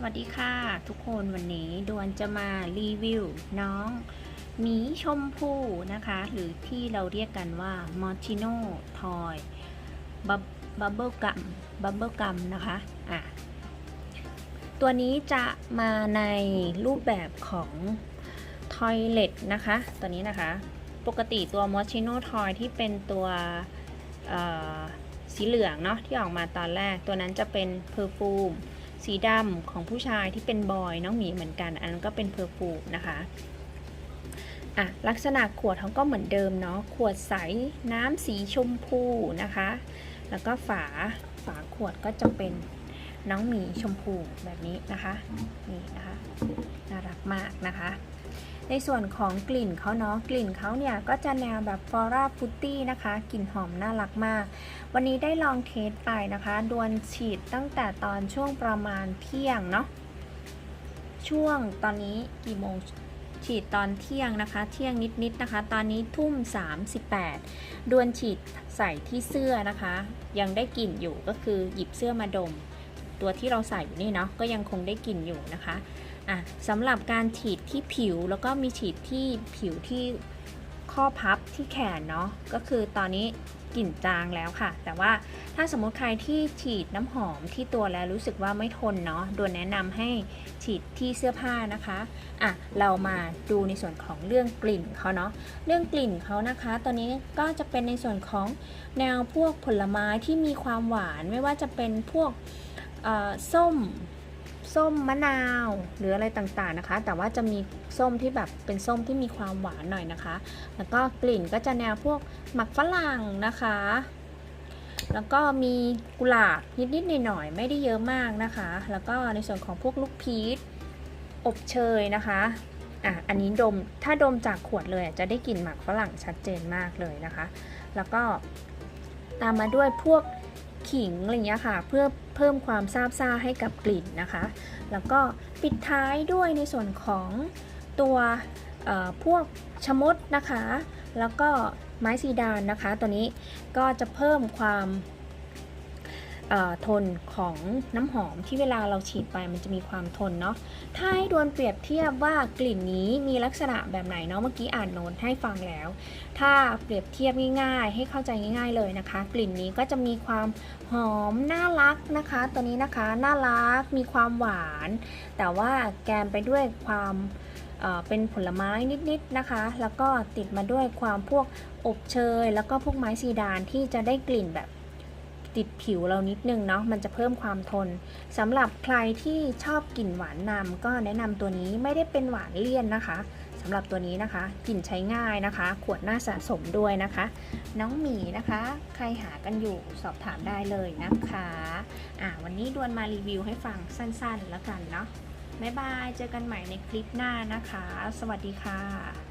สวัสดีค่ะทุกคนวันนี้ดวนจะมารีวิวน้องหมีชมพูนะคะ หรือที่เราเรียกกันว่ามอ t ิโนทอยบับเบิลกัมบับเบิลกัมนะคะอะตัวนี้จะมาในรูปแบบของทอยเลตนะคะตัวนี้นะคะ ปกติตัวมอ t ิโนทอยที่เป็นตัวสีเหลืองเนาะที่ออกมาตอนแรกตัวนั้นจะเป็นเพอร์ฟูม สีดำของผู้ชายที่เป็นบอยน้องหมีเหมือนกัน อันนั้นก็เป็นเพอร์ฟูมนะคะอะลักษณะขวดเขาก็เหมือนเดิมเนาะขวดใสน้ำสีชมพูนะคะ แล้วก็ฝาฝาขวดก็จะเป็น น้องหมีชมพูแบบนี้นะคะนี่นะคะน่ารักมากนะคะ ในส่วนของกลิ่นเขาเนาะกลิ่นเขาเนี่ยก็จะแนวแบบฟลอราฟุตตี้นะคะกลิ่นหอมน่ารักมาก วันนี้ได้ลองเทสไปนะคะดวนฉีดตั้งแต่ตอนช่วงประมาณเที่ยงเนาะช่วงตอนนี้กี่โมงฉีดตอนเที่ยงนะคะ เที่ยงนิดๆนะคะ ตอนนี้ทุ่ม 38 ดวนฉีดใส่ที่เสื้อนะคะ ยังได้กลิ่นอยู่ก็คือหยิบเสื้อมาดม ตัวที่เราใส่อยู่นี่เนาะก็ยังคงได้กลิ่นอยู่นะคะอะสำหรับการฉีดที่ผิวแล้วก็มีฉีดที่ผิวที่ข้อพับที่แขนเนาะก็คือตอนนี้กลิ่นจางแล้วค่ะ แต่ว่าถ้าสมมติใครที่ฉีดน้ำหอมที่ตัวแล้วรู้สึกว่าไม่ทนเนาะดนแนะนำให้ฉีดที่เสื้อผ้านะคะอะเรามาดูในส่วนของเรื่องกลิ่นเขาเนาะเรื่องกลิ่นเขานะคะ ตอนนี้ก็จะเป็นในส่วนของแนวพวกผลไม้ที่มีความหวานไม่ว่าจะเป็นพวก ส้มส้มมะนาว หรืออะไรต่างๆนะคะ แต่ว่าจะมีส้มที่แบบเป็นส้มที่มีความหวานหน่อยนะคะ แล้วก็กลิ่นก็จะแนวพวกหมักฝรั่งนะคะ แล้วก็มีกุหลาบนิดๆหน่อยๆไม่ได้เยอะมากนะคะ แล้วก็ในส่วนของพวกลูกพีชอบเชยนะคะอะอันนี้ดมถ้าดมจากขวดเลยอะจะได้กลิ่นหมักฝรั่งชัดเจนมากเลยนะคะ แล้วก็ตามมาด้วยพวก ขิงอะไรเงี้ยค่ะ เพื่อเพิ่มความซาบซ่าให้กับกลิ่นนะคะ แล้วก็ปิดท้ายด้วยในส่วนของตัวพวกชะมดนะคะ แล้วก็ไม้ซีดานนะคะ ตัวนี้ก็จะเพิ่มความ ทนของน้ำหอมที่เวลาเราฉีดไปมันจะมีความทนเนาะ ถ้าให้ดวนเปรียบเทียบว่ากลิ่นนี้มีลักษณะแบบไหนเนาะเมื่อกี้อ่านโน้ตให้ฟังแล้ว ถ้าเปรียบเทียบง่าย ๆ ให้เข้าใจง่าย ๆเลยนะคะ กลิ่นนี้ก็จะมีความหอมน่ารักนะคะ ตัวนี้นะคะน่ารักมีความหวาน แต่ว่าแกมไปด้วยความเป็นผลไม้นิดๆนะคะ แล้วก็ติดมาด้วยความพวกอบเชย แล้วก็พวกไม้ซีดานที่จะได้กลิ่นแบบ ติดผิวเรานิดนึงเนาะมันจะเพิ่มความทนสำหรับใครที่ชอบกลิ่นหวานนำก็แนะนำตัวนี้ไม่ได้เป็นหวานเลี่ยนนะคะสำหรับตัวนี้นะคะกลิ่นใช้ง่ายนะคะ ขวดน่าสะสมด้วยนะคะ น้องหมีนะคะ ใครหากันอยู่สอบถามได้เลยนะคะอะวันนี้ดวนมารีวิวให้ฟังสั้นๆแล้วกันเนาะบ๊ายบาย เจอกันใหม่ในคลิปหน้านะคะ สวัสดีค่ะ